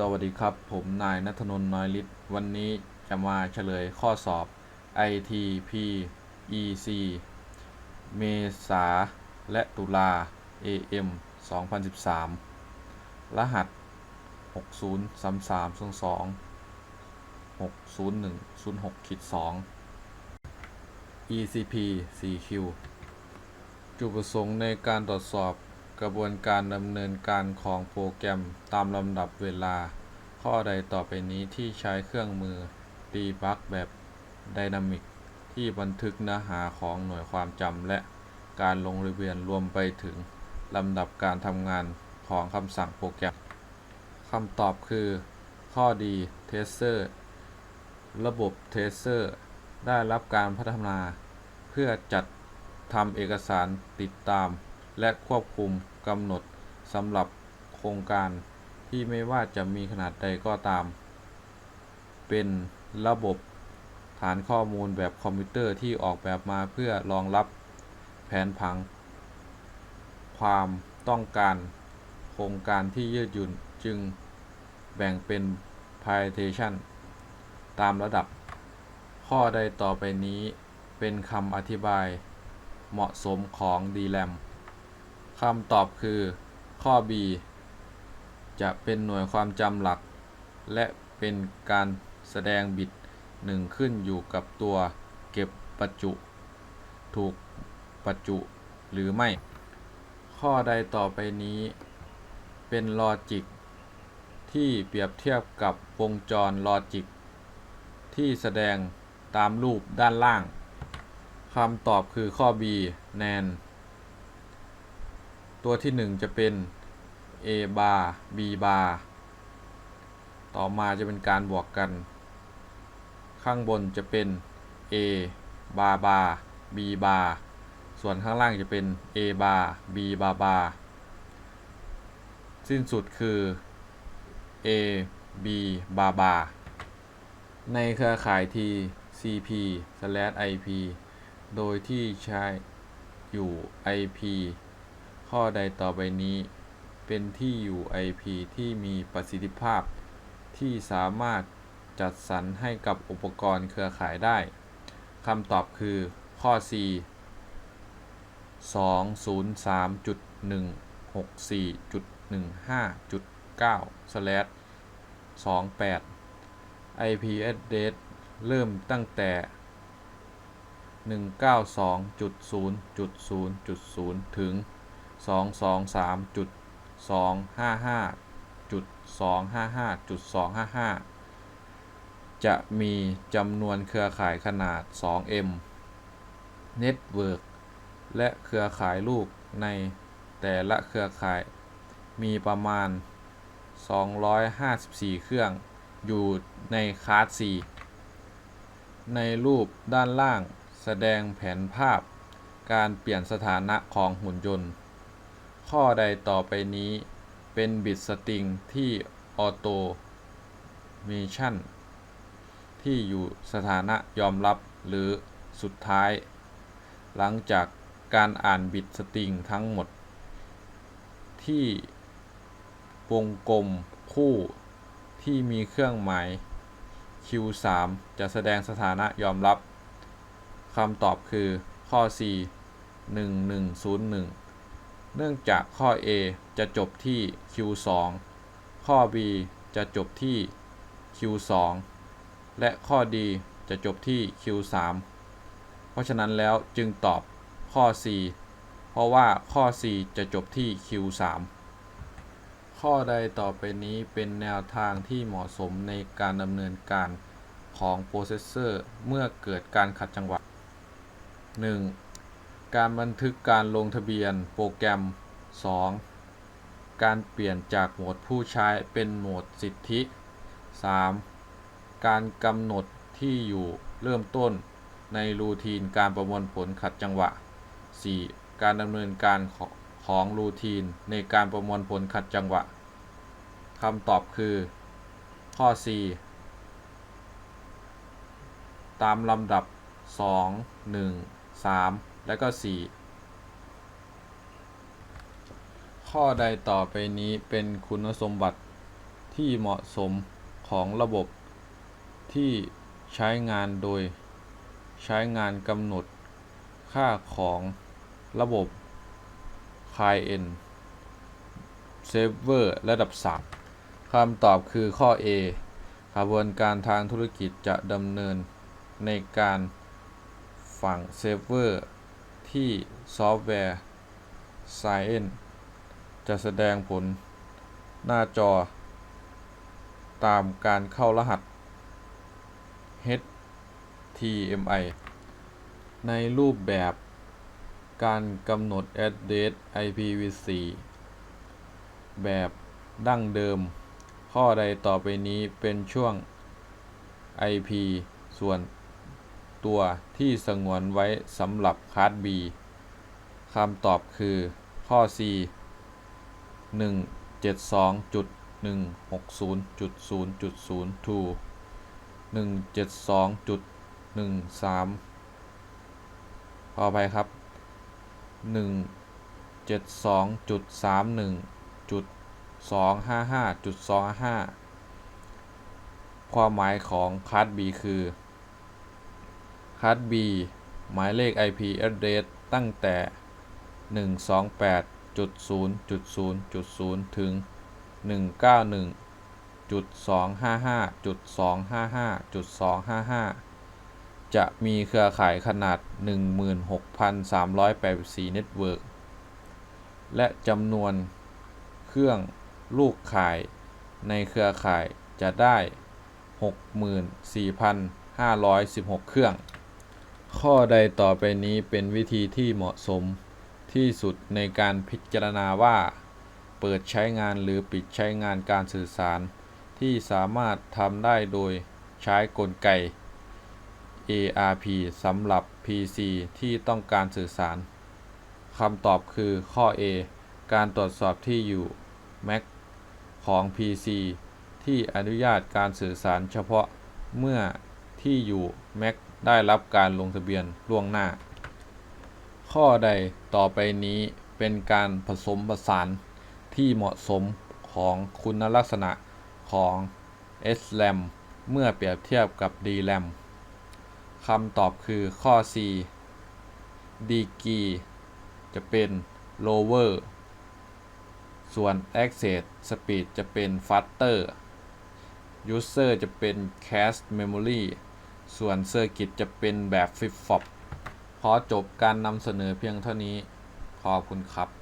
สวัสดีครับ ผมนายนัทนนท์น้อยฤทธิ์วันนี้จะมาเฉลยข้อสอบ ITP EC เมษาและตุลา AM 2013 รหัส 603322 60106ขีด2 ECP 4Q จุดประสงค์ในการตรวจสอบ กระบวนการดำเนินการของโปรแกรมตามลำดับเวลา ข้อใดต่อไปนี้ที่ใช้เครื่องมือดีบักแบบไดนามิกที่บันทึกเนื้อหาของหน่วยความจำและการลงทะเบียนรวมไปถึงลำดับการทำงานของคำสั่งโปรแกรมคำตอบคือ ข้อดีเทสเซอร์ระบบเทสเซอร์ได้รับการพัฒนา เพื่อจัดทำเอกสารติดตามและควบคุม กำหนดสำหรับโครงการที่ไม่ว่าจะมีขนาดใดก็ตาม เป็นระบบฐานข้อมูลแบบคอมพิวเตอร์ที่ออกแบบมาเพื่อรองรับแผนผัง ความต้องการโครงการที่ยืดหยุ่นจึงแบ่งเป็น partition ตามระดับ ข้อใดต่อไปนี้เป็นคำอธิบายเหมาะสมของ DRAM คำตอบคือข้อ B จะเป็นหน่วยความจำหลัก และเป็นการแสดงบิตหนึ่งขึ้นอยู่กับตัวเก็บประจุ ถูกประจุหรือไม่ ข้อใดต่อไปนี้เป็นลอจิกที่เปรียบเทียบกับวงจรลอจิกที่แสดงตามรูปด้านล่างคำตอบคือข้อ B NAND ตัวที่ 1 จะเป็น A bar B bar ต่อมาจะเป็นการบวกกัน ข้างบนจะเป็น A bar bar B bar ส่วนข้างล่างจะเป็น A bar B bar bar สิ้นสุดคือ A B bar bar ในเครือข่าย TCP IP โดยที่ใช้อยู่ IP ข้อใดต่อไปนี้ เป็นที่อยู่ IP ที่มีประสิทธิภาพ ที่สามารถจัดสรรให้กับอุปกรณ์เครือข่ายได้คำตอบคือข้อ C 203.164.15.9 28 IP address เริ่มตั้งแต่ 192.0.0.0 ถึง 223.255.255.255จะมีจำนวนเครือข่ายขนาด 2M Network และเครือข่ายลูกในแต่ละเครือข่ายมีประมาณ 254 เครื่อง อยู่ในคลาส C ในรูปด้านล่างแสดงแผนภาพการเปลี่ยนสถานะของหุ่นยนต์ ข้อใดต่อไปนี้เป็นบิตสตริงที่ออโตเมชันที่อยู่สถานะยอมรับหรือสุดท้าย หลังจากการอ่านบิตสตริงทั้งหมด ที่วงกลมคู่ที่มีเครื่องหมาย Q3 จะแสดงสถานะยอมรับคำตอบคือข้อ C 1101 เนื่องจากข้อ A จะจบที่ Q2 ข้อ B จะจบที่ Q2 และข้อ D จะจบที่ Q3 เพราะฉะนั้นแล้วจึงตอบข้อ C เพราะว่าข้อ C จะจบที่ Q3 ข้อใดต่อไปนี้เป็นแนวทางที่เหมาะสมในการดำเนินการของโปรเซสเซอร์เมื่อเกิดการขัดจังหวะ 1. การบันทึกการลงทะเบียนโปรแกรม 2. การเปลี่ยนจากโหมดผู้ใช้เป็นโหมดสิทธิ 3. การกำหนดที่อยู่เริ่มต้นในรูทีนการประมวลผลขัดจังหวะ 4. การดำเนินการของของรูทีนในการประมวลผลขัดจังหวะคำตอบคือ ข้อ C ตามลำดับ 2 1 3 และก็ 4 ข้อใดต่อไปนี้เป็นคุณสมบัติที่เหมาะสมของระบบที่ใช้งานโดยใช้งานกำหนดค่าของระบบ Client Server ระดับ 3 คำตอบคือข้อ A กระบวนการทางธุรกิจจะดำเนินในการฝังเซิร์ฟเวอร์ ที่ซอฟต์แวร์ Science จะแสดงผลหน้าจอ ตามการเข้ารหัส HTML ในรูปแบบการกำหนด address IPv4 แบบดั้งเดิม ข้อใดต่อไปนี้เป็นช่วง IP ส่วน ตัวที่สงวนไว้สำหรับคลาส B คำตอบคือข้อ C 172.160.0.0 to 172.13 ขออภัยครับ 172.31.255.255 ความหมายของคลาส B คือ คลาส B หมายเลข IP address ตั้งแต่ 128.0.0.0 ถึง 191.255.255.255 จะมีเครือข่ายขนาด 16,384 เน็ตเวิร์กและจำนวนเครื่องลูกข่ายในเครือข่ายจะได้ 64,516 เครื่อง ข้อใดต่อไปนี้เป็นวิธีที่เหมาะสมที่สุดในการพิจารณาว่า เปิดใช้งานหรือปิดใช้งานการสื่อสาร ที่สามารถทำได้โดยใช้กลไก ARP สำหรับ PC ที่ต้องการสื่อสารคำตอบคือข้อ A การตรวจสอบที่อยู่ MAC ของ PC ที่อนุญาตการสื่อสารเฉพาะเมื่อที่อยู่ MAC ได้รับการลงทะเบียนล่วงหน้า ข้อใดต่อไปนี้เป็นการผสมผสานที่เหมาะสมของคุณลักษณะของ SRAM เมื่อเปรียบเทียบกับ DRAM คำตอบคือข้อ C ดีกีจะเป็น lower ส่วน access speed จะเป็น faster user จะเป็น cache memory ส่วนเซอร์กิตจะเป็นแบบ flip flop ขอจบการนำเสนอเพียงเท่านี้ ขอบคุณครับ